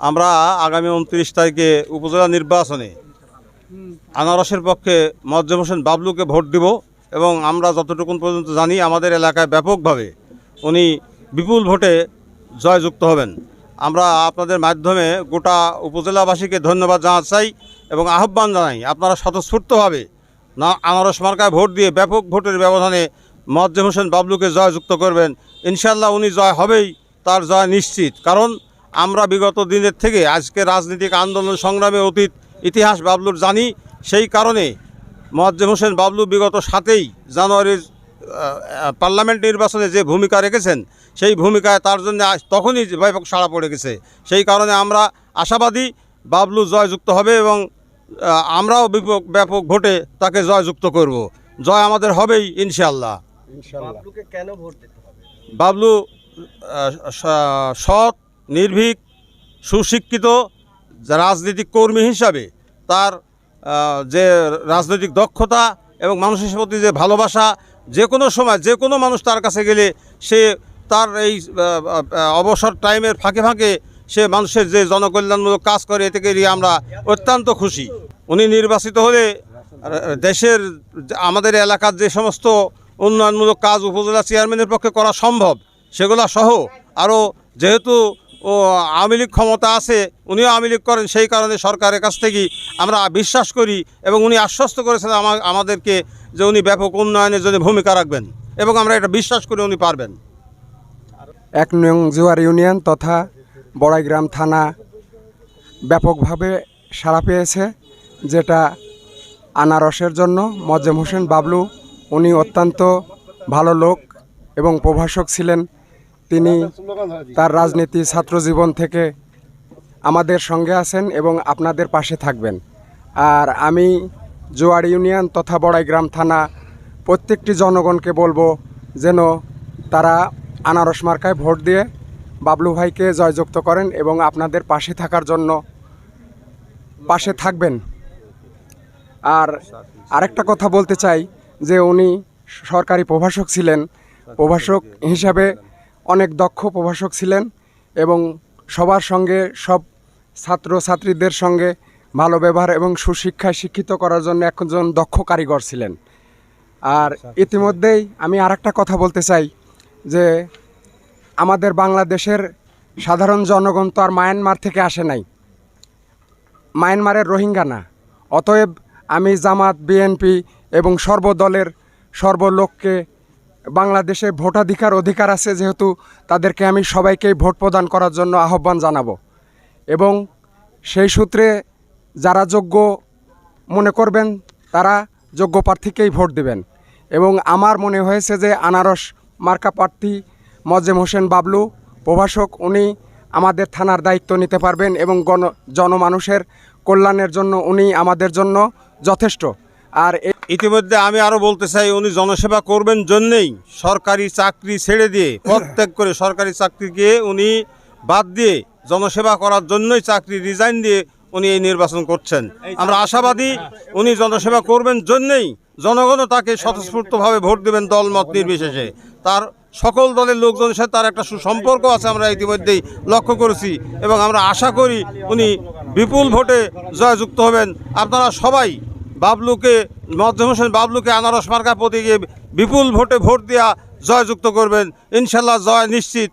আমরা আগামী উনত্রিশ তারিখে উপজেলা নির্বাচনে আনারসের পক্ষে মজ্জম হোসেন বাবলুকে ভোট দিব এবং আমরা যতটুকু পর্যন্ত জানি আমাদের এলাকায় ব্যাপকভাবে উনি বিপুল ভোটে জয়যুক্ত হবেন। আমরা আপনাদের মাধ্যমে গোটা উপজেলাবাসীকে ধন্যবাদ জানাতে চাই এবং আহ্বান জানাই, আপনারা স্বতঃস্ফূর্তভাবে না আনারস মার্কায় ভোট দিয়ে ব্যাপক ভোটের ব্যবধানে মজ্জম হোসেন বাবলুকে জয়যুক্ত করবেন। ইনশাল্লাহ উনি জয় হবেই, তার জয় নিশ্চিত। কারণ আমরা বিগত দিনের থেকে আজকে রাজনৈতিক আন্দোলন সংগ্রামে অতীত ইতিহাস বাবলুর জানি। সেই কারণে মোয়াজ্জেম হোসেন বাবলু বিগত সাতেই জানুয়ারির পার্লামেন্ট নির্বাচনে যে ভূমিকা রেখেছেন সেই ভূমিকায় তার জন্য আজ তখনই ব্যাপক সাড়া পড়ে গেছে। সেই কারণে আমরা আশাবাদী বাবলু জয়যুক্ত হবে এবং আমরাও ব্যাপক ব্যাপক ভোটে তাকে জয়যুক্ত করব। জয় আমাদের হবেই ইনশাল্লাহ বাবলুকে কেন ভোট দিতে হবে? বাবলু সৎ নির্ভীক, সুশিক্ষিত রাজনৈতিক কর্মী হিসাবে তার যে রাজনৈতিক দক্ষতা এবং মানুষের প্রতি যে ভালোবাসা, যে কোনো সময়, যে কোনো মানুষ তার কাছে গেলে সে তার এই অবসর টাইমের ফাঁকে ফাঁকে সে মানুষের যে জনকল্যাণমূলক কাজ করে এ থেকে আমরা অত্যন্ত খুশি। উনি নির্বাচিত হলে দেশের আমাদের এলাকার যে সমস্ত উন্নয়নমূলক কাজ উপজেলা চেয়ারম্যানের পক্ষে করা সম্ভব, সেগুলো সহ আরও যেহেতু ও আওয়ামী লীগ ক্ষমতা আছে, উনিও আওয়ামী লীগ করেন, সেই কারণে সরকারের কাছ থেকেই আমরা বিশ্বাস করি এবং উনি আশ্বস্ত করেছেন আমা- আমাদেরকে যে উনি ব্যাপক উন্নয়নের জন্য ভূমিকা রাখবেন এবং আমরা এটা বিশ্বাস করি উনি পারবেন। এক নং জুয়ার ইউনিয়ন তথা বড়াইগ্রাম থানা ব্যাপকভাবে সাড়া পেয়েছে, যেটা আনারসের জন্য। মজ্জেম হোসেন বাবলু, উনি অত্যন্ত ভালো লোক এবং প্রভাষক ছিলেন। তিনি তার রাজনীতি ছাত্র জীবন থেকে আমাদের সঙ্গে আছেন এবং আপনাদের পাশে থাকবেন। আর আমি জোয়ার ইউনিয়ন তথা বড়াইগ্রাম থানা প্রত্যেকটি জনগণকে বলব যেন তারা আনারস মার্কায় ভোট দিয়ে বাবলু ভাইকে জয়যুক্ত করেন এবং আপনাদের পাশে থাকার জন্য পাশে থাকবেন। আর আরেকটা কথা বলতে চাই যে উনি সরকারি প্রভাষক ছিলেন। প্রভাষক হিসাবে অনেক দক্ষ প্রভাষক ছিলেন এবং সবার সঙ্গে সব ছাত্র ছাত্রীদের সঙ্গে ভালো ব্যবহার এবং সুশিক্ষায় শিক্ষিত করার জন্য একজন দক্ষ কারিগর ছিলেন। আর ইতিমধ্যেই আমি আরেকটা কথা বলতে চাই যে আমাদের বাংলাদেশের সাধারণ জনগণ তো আর মায়ানমার থেকে আসে নাই। মায়ানমারের রোহিঙ্গা না। অতএব আমি জামাত বিএনপি এবং সর্বদলের সর্বলোককে বাংলাদেশে ভোটাধিকার অধিকার আছে যেহেতু তাদেরকে আমি সবাইকেই ভোট প্রদান করার জন্য আহ্বান জানাব। এবং সেই সূত্রে যারা যোগ্য মনে করবেন, তারা যোগ্য প্রার্থীকেই ভোট দেবেন। এবং আমার মনে হয়েছে যে আনারস মার্কা প্রার্থী মজেম হোসেন বাবলু, প্রভাষক, উনি আমাদের থানার দায়িত্ব নিতে পারবেন এবং গণ জনমানুষের কল্যাণের জন্য উনি আমাদের জন্য যথেষ্ট। আর ইতিমধ্যে আমি আরও বলতে চাই, উনি জনসেবা করবেন জন্যেই সরকারি চাকরি ছেড়ে দিয়ে, প্রত্যেক করে সরকারি চাকরিকে উনি বাদ দিয়ে জনসেবা করার জন্যই চাকরি রিজাইন দিয়ে উনি এই নির্বাচন করছেন। আমরা আশাবাদী উনি জনসেবা করবেন জন্যেই জনগণও তাকে স্বতঃস্ফূর্তভাবে ভোট দেবেন দল মত নির্বিশেষে। তার সকল দলের লোকজনের সাথে তার একটা সুসম্পর্ক আছে, আমরা ইতিমধ্যেই লক্ষ্য করেছি এবং আমরা আশা করি উনি বিপুল ভোটে জয়যুক্ত হবেন। আপনারা সবাই বাবলুকে, মধ্যম হোসেন বাবলুকে আনারস মার্কা প্রতীকে বিপুল ভোটে ভোট দেওয়া জয়যুক্ত করবেন। ইনশাল্লাহ জয় নিশ্চিত।